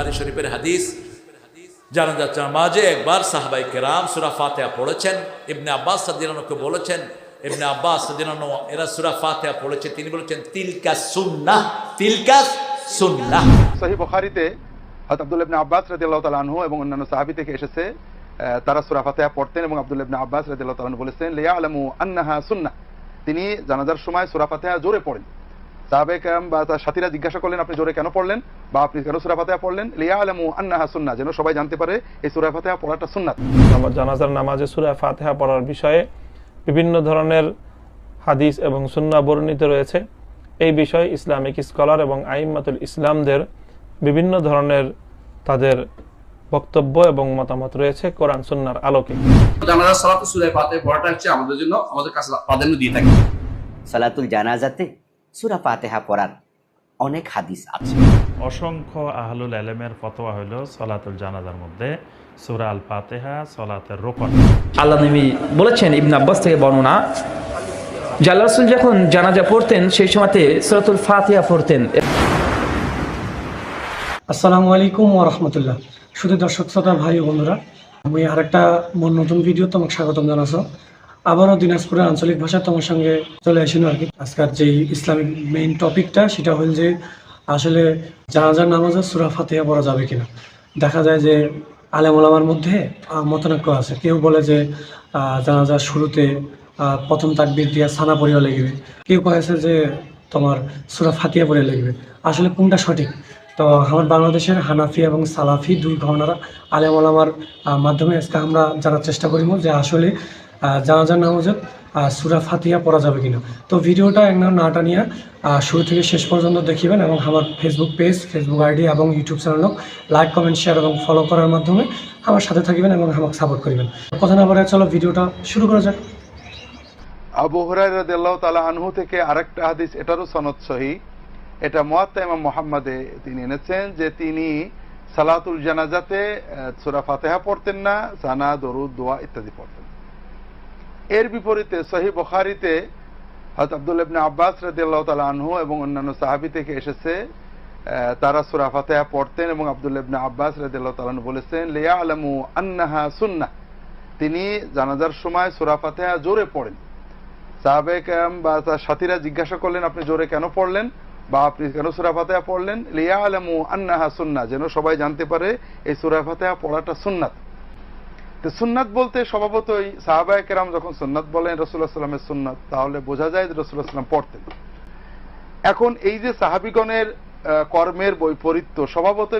বুখারি শরীফের হাদিস। জানা যাচ্ছে মাঝে একবার সাহাবাই কেরাম সুরা ফাতেহা পড়েছেন। ইবনে আব্বাস সাদিনানুকে বলেছেন, ইবনে আব্বাস সাদিনানু এরা সুরা ফাতেহা পড়েছে, তিনি বলেছেন, তিলকা সুন্নাহ তিলকা সুন্নাহ সহি বখারিতে আব্দুল ইবনে আব্বাস রাদিয়াল্লাহু তাআলা আনহু এবং অন্যান্য সাহাবী থেকে এসেছে তারা সূরা ফাতিহা পড়তেন এবং আব্দুল ইবনে আব্বাস রাদিয়াল্লাহু তাআলা বলেছেন, লিয়ালামু আন্নাহা সুন্নাহ তিনি জানাজার সময় সূরা ফাতিহা জোরে পড়েন। সাহাবে কেরাম বা তার সাথীরা জিজ্ঞাসা করলেন আপনি জোরে কেন পড়লেন? বা আপনি কেন সূরা ফাতিহা পড়লেন? লিয়ালামু আন্নাহা সুন্নাহ যেন সবাই জানতে পারে এই সূরা ফাতিহা পড়াটা সুন্নাত। নামাজ জানাজার নামাজে সুরা ফাতেহা পড়ার বিষয়ে বিভিন্ন ধরনের হাদিস এবং সুন্না বর্ণিত রয়েছে। এই বিষয়ে ইসলামিক স্কলার এবং আইম্মাতুল ইসলামদের বিভিন্ন ধরনের তাদের বক্তব্য এবং মতামত রয়েছে কোরআন সুন্নার আলোকে। জানাজা সালাত সুরায় ফাতিহা পড়াটা হচ্ছে আমাদের জন্য আমাদের কাছে প্রাধান্য দিয়ে থাকি। সালাতুল জানাজাতে সুরা ফাতেহা পড়ার অনেক হাদিস আছে। অসংখ্য আহলুল আলমের ফতোয়া হইল সলাতুল জানাজার মধ্যে সুরা আল ফাতেহা সলাতের রোকন। আল্লাহ নবী বলেছেন ইবন আব্বাস থেকে বর্ণনা আল্লাহ রসুল যখন জানাজা পড়তেন সেই সময়তে সুরাতুল ফাতিহা পড়তেন। আসসালামু আলাইকুম ওরহমতুল্লাহ শুধু দর্শক শ্রোতা ভাই বন্ধুরা আমি আরেকটা মন নতুন ভিডিও তোমাকে স্বাগতম জানাচ্ছ। আবারও দিনাজপুরের আঞ্চলিক ভাষা তোমার সঙ্গে চলে আসিনি আর কি। আজকের যে ইসলামিক মেইন টপিকটা সেটা হল যে আসলে জানাজার নামাজে সুরা ফাতিহা পড়া যাবে কিনা। দেখা যায় যে আলেম ওলামার মধ্যে মতানৈক্য আছে। কেউ বলে যে জানাজার শুরুতে প্রথম তাকবির দিয়া সানা পড়িয়া লাগবে। কেউ কয়েছে যে তোমার সুরা ফাতিয়া পড়িয়া লাগবে। আসলে কোনটা সঠিক? তো আমার বাংলাদেশের হানাফি এবং সালাফি দুই ঘটনার আলেম ওলামার মাধ্যমে আজকে আমরা জানার চেষ্টা করিব যে আসলে জানাজার নামাজত সুরা ফাতিয়া পড়া যাবে কিনা। তো ভিডিওটা একদম নাটা নিয়ে শুরু থেকে শেষ পর্যন্ত দেখিবেন এবং আমার ফেসবুক পেজ ফেসবুক আইডি এবং ইউটিউব চ্যানেলক লাইক কমেন্ট শেয়ার এবং ফলো করার মাধ্যমে আমার সাথে থাকবেন এবং আমাকে সাপোর্ট করবেন। কথা না বলে চলো, ভিডিওটা শুরু করা যাক। আবু হুরায়রা রাদিয়াল্লাহু তাআলা আনহু থেকে আরেকটা হাদিস, এটারও সনদ সহি। এটা মুয়াত্তা ইমাম মুহাম্মাদে তিনি এনেছেন যে তিনি সালাতুল জানাজাতে সূরা ফাতিহা পড়তেন না, সানা, দরুদ, দোয়া ইত্যাদি পড়তেন। এর বিপরীতে সহি বুখারীতে হযরত আব্দুল ইবনে আব্বাস রাদিয়াল্লাহু তাআলা আনহু এবং অন্যান্য সাহাবি থেকে এসেছে তারা সূরা ফাতিহা পড়তেন এবং আব্দুল ইবনে আব্বাস তাআলা আনহু বলেছেন, লিয়ালামু আন্নাহা সুন্না তিনি জানাজার সময় সূরা ফাতিহা জোরে পড়েন। সাহাবে কেরাম বা তার সাথীরা জিজ্ঞাসা করলেন, আপনি জোরে কেন পড়লেন? বা আপনি কেন সুরা ফাতেহা পড়লেন? লিয়া আলামু আন্নাহা সুন্না যেন সবাই জানতে পারে, এই সুরা ফাতেহা পড়াটা সুন্নাত। তো সুন্নাত বলতে স্বভাবতই সাহাবায় কেরাম যখন সুন্নাত বলেন রসুল্লাহ সাল্লামের সুন্নাত, তাহলে বোঝা যায় যে রসুল্লাহ সাল্লাম পড়তেন। এখন এই যে সাহাবিগণের কর্মের বৈপরীত্য স্বভাবত